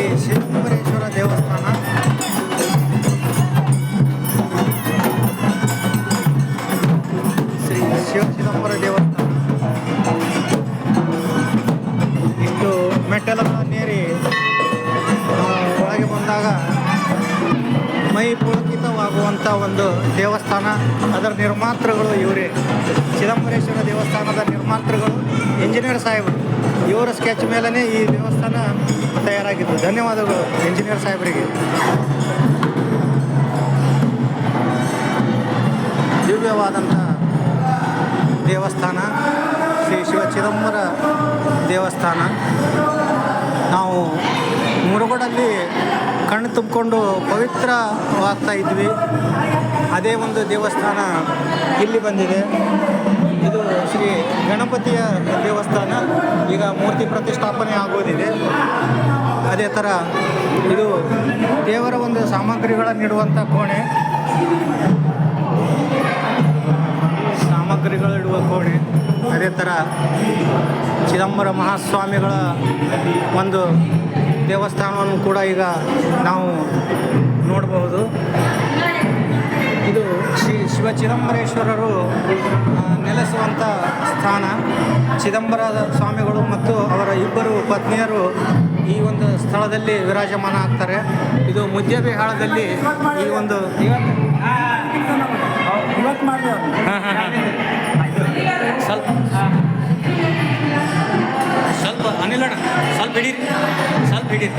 ಶ್ರೀ ಶಿವಕುಮರೇಶ್ವರ ದೇವಸ್ಥಾನ ಶ್ರೀ ಶಿವ ಚಿದಂಬರ ದೇವಸ್ಥಾನ ಮೈ ಪುಳಕಿತವಾಗುವಂಥ ಒಂದು ದೇವಸ್ಥಾನ, ಅದರ ನಿರ್ಮಾತೃಗಳು ಇವರೇ. ಚಿದಂಬರೇಶ್ವರ ದೇವಸ್ಥಾನದ ನಿರ್ಮಾತೃಗಳು ಇಂಜಿನಿಯರ್ ಸಾಹೇಬರು. ಇವರ ಸ್ಕೆಚ್ ಮೇಲೇ ಈ ದೇವಸ್ಥಾನ ತಯಾರಾಗಿದ್ದು. ಧನ್ಯವಾದಗಳು ಇಂಜಿನಿಯರ್ ಸಾಹೇಬರಿಗೆ. ದಿವ್ಯವಾದಂಥ ದೇವಸ್ಥಾನ, ಶ್ರೀ ಶಿವ ಚಿದಂಬರ ದೇವಸ್ಥಾನ. ನಾವು ಮುರುಗೋಡಲ್ಲಿ ಕಣ್ಣು ತುಂಬಿಕೊಂಡು ಪವಿತ್ರವಾಗ್ತಾ ಇದ್ವಿ. ಅದೇ ಒಂದು ದೇವಸ್ಥಾನ ಇಲ್ಲಿ ಬಂದಿದೆ. ಇದು ಶ್ರೀ ಗಣಪತಿಯ ದೇವಸ್ಥಾನ. ಈಗ ಮೂರ್ತಿ ಪ್ರತಿಷ್ಠಾಪನೆ ಆಗೋದಿದೆ. ಅದೇ ಥರ ಇದು ದೇವರ ಒಂದು ಸಾಮಗ್ರಿಗಳನ್ನಿಡುವಂಥ ಕೋಣೆ. ಸಾಮಗ್ರಿಗಳಿಡುವ ಕೋಣೆ. ಅದೇ ಥರ ಚಿದಂಬರ ಮಹಾಸ್ವಾಮಿಗಳ ಒಂದು ದೇವಸ್ಥಾನವನ್ನು ಕೂಡ ಈಗ ನಾವು ನೋಡಬಹುದು. ಇದು ಶ್ರೀ ಶಿವ ಚಿದಂಬರೇಶ್ವರರು ನೆಲೆಸುವಂಥ ಸ್ಥಾನ. ಚಿದಂಬರ ಸ್ವಾಮಿಗಳು ಮತ್ತು ಅವರ ಇಬ್ಬರು ಪತ್ನಿಯರು ಈ ಒಂದು ಸ್ಥಳದಲ್ಲಿ ವಿರಾಜಮಾನ ಆಗ್ತಾರೆ ಇದು ಮುದ್ಯಬಿಹಾಳದಲ್ಲಿ ಈ ಒಂದು ಇವತ್ತು ಸ್ವಲ್ಪ ಹಿಡೀರಿ ಸ್ವಲ್ಪ ಹಿಡೀರಿ.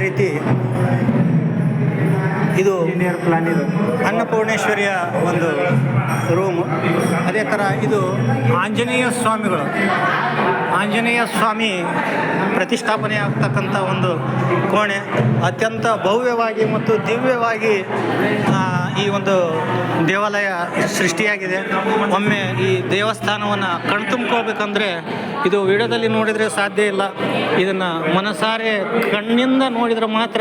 ರೀತಿ ಇದು ಪ್ಲಾನ್ ಇದು. ಅನ್ನಪೂರ್ಣೇಶ್ವರಿಯ ಒಂದು ರೂಮು ಅದೇ ಥರ ಇದು ಆಂಜನೇಯ ಸ್ವಾಮಿಗಳು. ಆಂಜನೇಯ ಸ್ವಾಮಿ ಪ್ರತಿಷ್ಠಾಪನೆ ಆಗ್ತಕ್ಕಂಥ ಒಂದು ಕೋಣೆ. ಅತ್ಯಂತ ಭವ್ಯವಾಗಿ ಮತ್ತು ದಿವ್ಯವಾಗಿ ಆ, ಈ ಒಂದು ದೇವಾಲಯ ಸೃಷ್ಟಿಯಾಗಿದೆ. ಒಮ್ಮೆ ಈ ದೇವಸ್ಥಾನವನ್ನು ಕಣ್ತುಂಬ್ಕೋಬೇಕಂದ್ರೆ ಇದು ವಿಡಿಯೋದಲ್ಲಿ ನೋಡಿದರೆ ಸಾಧ್ಯ ಇಲ್ಲ. ಇದನ್ನು ಮನಸಾರೆ ಕಣ್ಣಿಂದ ನೋಡಿದರೆ ಮಾತ್ರ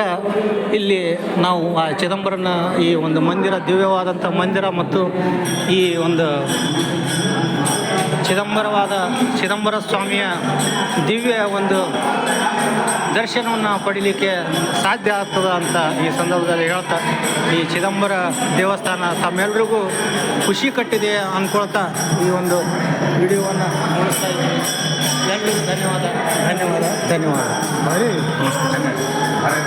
ಇಲ್ಲಿ ನಾವು ಆ ಚಿದಂಬರನ ಈ ಒಂದು ಮಂದಿರ ದಿವ್ಯವಾದಂಥ ಮಂದಿರ ಮತ್ತು ಈ ಒಂದು ಚಿದಂಬರವಾದ ಚಿದಂಬರ ಸ್ವಾಮಿಯ ದಿವ್ಯ ಒಂದು ದರ್ಶನವನ್ನು ಪಡೀಲಿಕ್ಕೆ ಸಾಧ್ಯ ಆಗ್ತದ ಅಂತ ಈ ಸಂದರ್ಭದಲ್ಲಿ ಹೇಳ್ತಾ ಈ ಚಿದಂಬರ ದೇವಸ್ಥಾನ ತಮ್ಮೆಲ್ರಿಗೂ ಖುಷಿ ಕಟ್ಟಿದೆ ಅಂದ್ಕೊಳ್ತಾ ಈ ಒಂದು ವಿಡಿಯೋವನ್ನು ನೋಡಿಸ್ತಾ ಇದ್ದೀನಿ. ಎಲ್ಲರಿಗೂ ಧನ್ಯವಾದ. ಧನ್ಯವಾದ. ಧನ್ಯವಾದ.